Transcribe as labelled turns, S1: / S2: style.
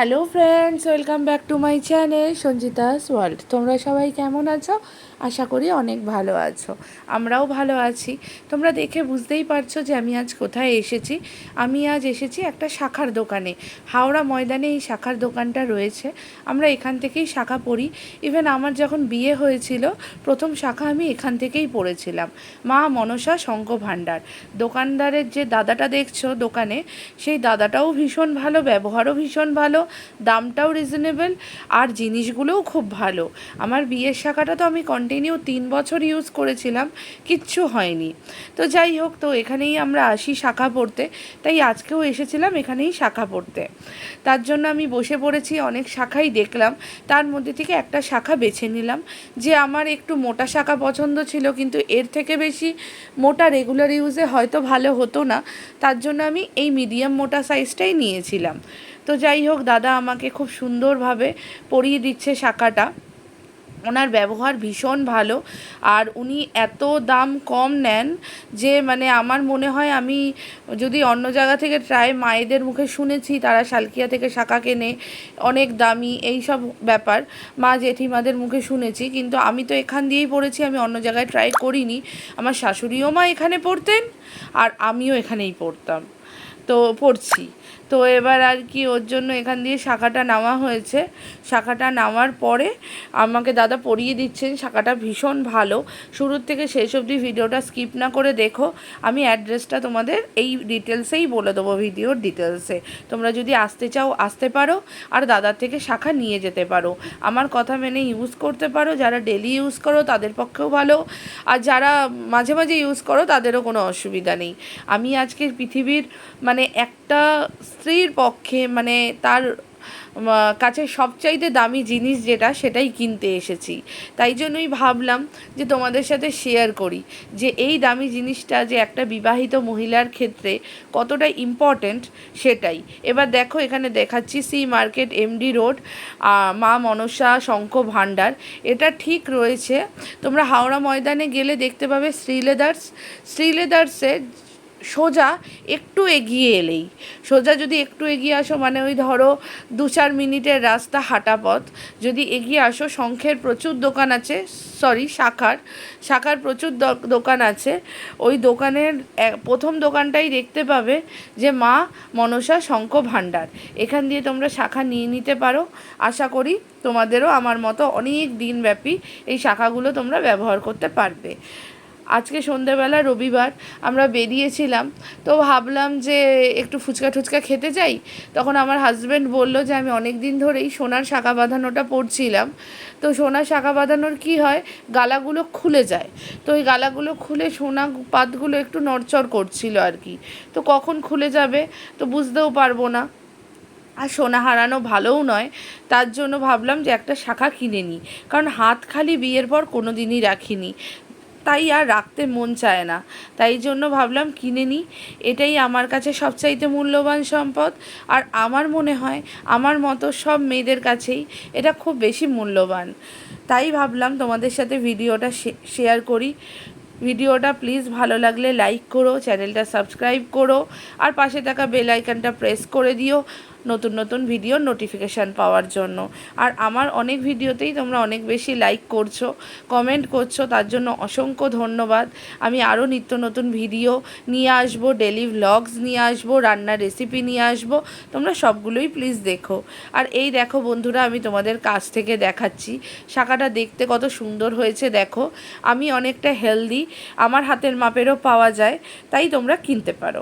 S1: Hello friends welcome back to my channel Sanjita's world তোমরা সবাই কেমন আছো? আশা করি অনেক ভালো আছো। আমরাও ভালো আছি। তোমরা দেখে বুঝতেই পারছ যে আমি আজ কোথায় এসেছি। আমি আজ এসেছি একটা শাখার দোকানে। হাওড়া ময়দানে এই শাখার দোকানটা রয়েছে। আমরা এখান থেকেই শাখা পড়ি। ইভেন আমার যখন বিয়ে হয়েছিল, প্রথম শাখা আমি এখান থেকেই পড়েছিলাম। মা মনসা শঙ্খ ভাণ্ডার। দোকানদারের যে দাদাটা দেখছ দোকানে, সেই দাদাটাও ভীষণ ভালো, ব্যবহারও ভীষণ ভালো। দামটাও রিজনেবল আর জিনিসগুলোও খুব ভালো। আমার বিয়ের শাখাটা তো আমি কন্টিনিউ তিন বছর ইউজ করেছিলাম, কিচ্ছু হয়নি। তো যাই হোক, তো এখানেই আমরা আসি শাখা পড়তে। তাই আজকেও এসেছিলাম এখানেই শাখা পড়তে। তার জন্য আমি বসে পড়েছি, অনেক শাখাই দেখলাম। তার মধ্যে থেকে একটা শাখা বেছে নিলাম, যে আমার একটু মোটা শাখা পছন্দ ছিল, কিন্তু এর থেকে বেশি মোটা রেগুলার ইউজে হয়তো ভালো হতো না। তার জন্য আমি এই মিডিয়াম মোটা সাইজটাই নিয়েছিলাম। তো যাই হোক দাদা আমাকে খুব সুন্দরভাবে পরিয়ে দিচ্ছে শাখাটা। ওনার ব্যবহার ভীষণ ভালো। আর উনি এত দাম কম নেন যে মানে আমার মনে হয় আমি যদি অন্য জায়গা থেকে ট্রাই মায়েদের মুখে শুনেছি, তারা শালকিয়া থেকে শাখা কেনে অনেক দামি এই সব ব্যাপার মা জেঠিমাদের মুখে শুনেছি। কিন্তু আমি তো এখান দিয়েই পড়েছি, আমি অন্য জায়গায় ট্রাই করিনি। আমার শাশুড়িও মা এখানে পড়তেন আর আমিও এখানেই পড়তাম। তো পড়ছি। তো এবার আর কি, ওর জন্য এখান দিয়ে শাখাটা নামা হয়েছে। শাখাটা নামার পরে আমাকে দাদা পরিয়ে দিচ্ছেন, শাখাটা ভীষণ ভালো। শুরুর থেকে শেষ অবধি ভিডিওটা স্কিপ না করে দেখো। আমি অ্যাড্রেসটা তোমাদের এই ডিটেলসেই বলে দেবো ভিডিওর ডিটেলসে তোমরা যদি আসতে চাও, আসতে পারো। আর দাদার থেকে শাখা নিয়ে যেতে পারো। আমার কথা মেনে ইউজ করতে পারো। যারা ডেলি ইউজ করো, তাদের পক্ষেও ভালো। আর যারা মাঝে মাঝে ইউজ করো, তাদেরও কোনো অসুবিধা নেই। আমি আজকে পৃথিবীর মানে একটা স্ত্রীর পক্ষে মানে তার কাছে সবচাইতে দামি জিনিস যেটা, সেটাই কিনতে এসেছি। তাই জন্যই ভাবলাম যে তোমাদের সাথে শেয়ার করি যে এই দামি জিনিসটা যে একটা বিবাহিত মহিলার ক্ষেত্রে কতটা ইম্পর্ট্যান্ট সেটাই। এবার দেখো, এখানে দেখাচ্ছি সি মার্কেট এমডি রোড মা মনসা, শঙ্খ ভাণ্ডার। এটা ঠিক রয়েছে। তোমরা হাওড়া ময়দানে গেলে দেখতে পাবে শ্রীলেদার্স শ্রীলেদার্সের সোজা একটু এগিয়ে এলেই। সোজা যদি একটু এগিয়ে আসো মানে ওই ধরো দু চার মিনিটের রাস্তা হাঁটা পথ। যদি এগিয়ে আসো, শঙ্খের প্রচুর দোকান আছে সরি শাখার। শাখার প্রচুর দোকান আছে। ওই দোকানের প্রথম দোকানটাই দেখতে পাবে যে মা মনসা শঙ্খ ভাণ্ডার। এখান দিয়ে তোমরা শাখা নিয়ে নিতে পারো। আশা করি তোমাদেরও আমার মতো অনেক দিনব্যাপী এই শাখাগুলো তোমরা ব্যবহার করতে পারবে। আজকে সন্ধেবেলা রবিবার আমরা বেরিয়েছিলাম, তো ভাবলাম যে একটু ফুচকা টুচকা খেতে যাই। তখন আমার হাজব্যান্ড বলল যে, আমি অনেক দিন ধরেই সোনার শাখা বাঁধানোটা পড়ছিলাম। তো সোনার শাখা বাঁধানোর কি হয়? গালাগুলো খুলে যায়। তো ওই গালাগুলো খুলে সোনা পাতগুলো একটু নড়চড় করছিল আর কি। তো কখন খুলে যাবে? তো বুঝতেও পারব না। আর সোনা হারানো ভালোও নয়। তার জন্য ভাবলাম যে একটা শাখা কিনে নিই। কারণ হাত খালি বিয়ের পর কোনো দিনই রাখিনি। তাই আর রাখতে মন চায় না। তাই জন্য ভাবলাম কিনে নিই এটাই আমার কাছে সবচাইতে মূল্যবান সম্পদ। আর আমার মনে হয়, আমার মতো সব মেয়েদের কাছেই এটা খুব বেশি মূল্যবান। তাই ভাবলাম তোমাদের সাথে ভিডিওটা শেয়ার করি। ভিডিওটা প্লিজ ভালো লাগলে লাইক করো চ্যানেলটা সাবস্ক্রাইব করো। আর পাশে থাকা বেল আইকনটা প্রেস করে দিও। নতুন নতুন ভিডিও নোটিফিকেশান পাওয়ার জন্য। আর আমার অনেক ভিডিওতেই তোমরা অনেক বেশি লাইক করছ কমেন্ট করছ, তার জন্য অসংখ্য ধন্যবাদ। আমি আরও নিত্য নতুন ভিডিও নিয়ে আসব ডেলি ভ্লগস নিয়ে আসব, রান্নার রেসিপি নিয়ে আসব। তোমরা সবগুলোই প্লিজ দেখো। আর এই দেখো বন্ধুরা, আমি তোমাদের কাছ থেকে দেখাচ্ছি। শাখাটা দেখতে কত সুন্দর হয়েছে, দেখো। আমি অনেকটা হেলদি আমার হাতের মাপেরও পাওয়া যায়, তাই তোমরা কিনতে পারো।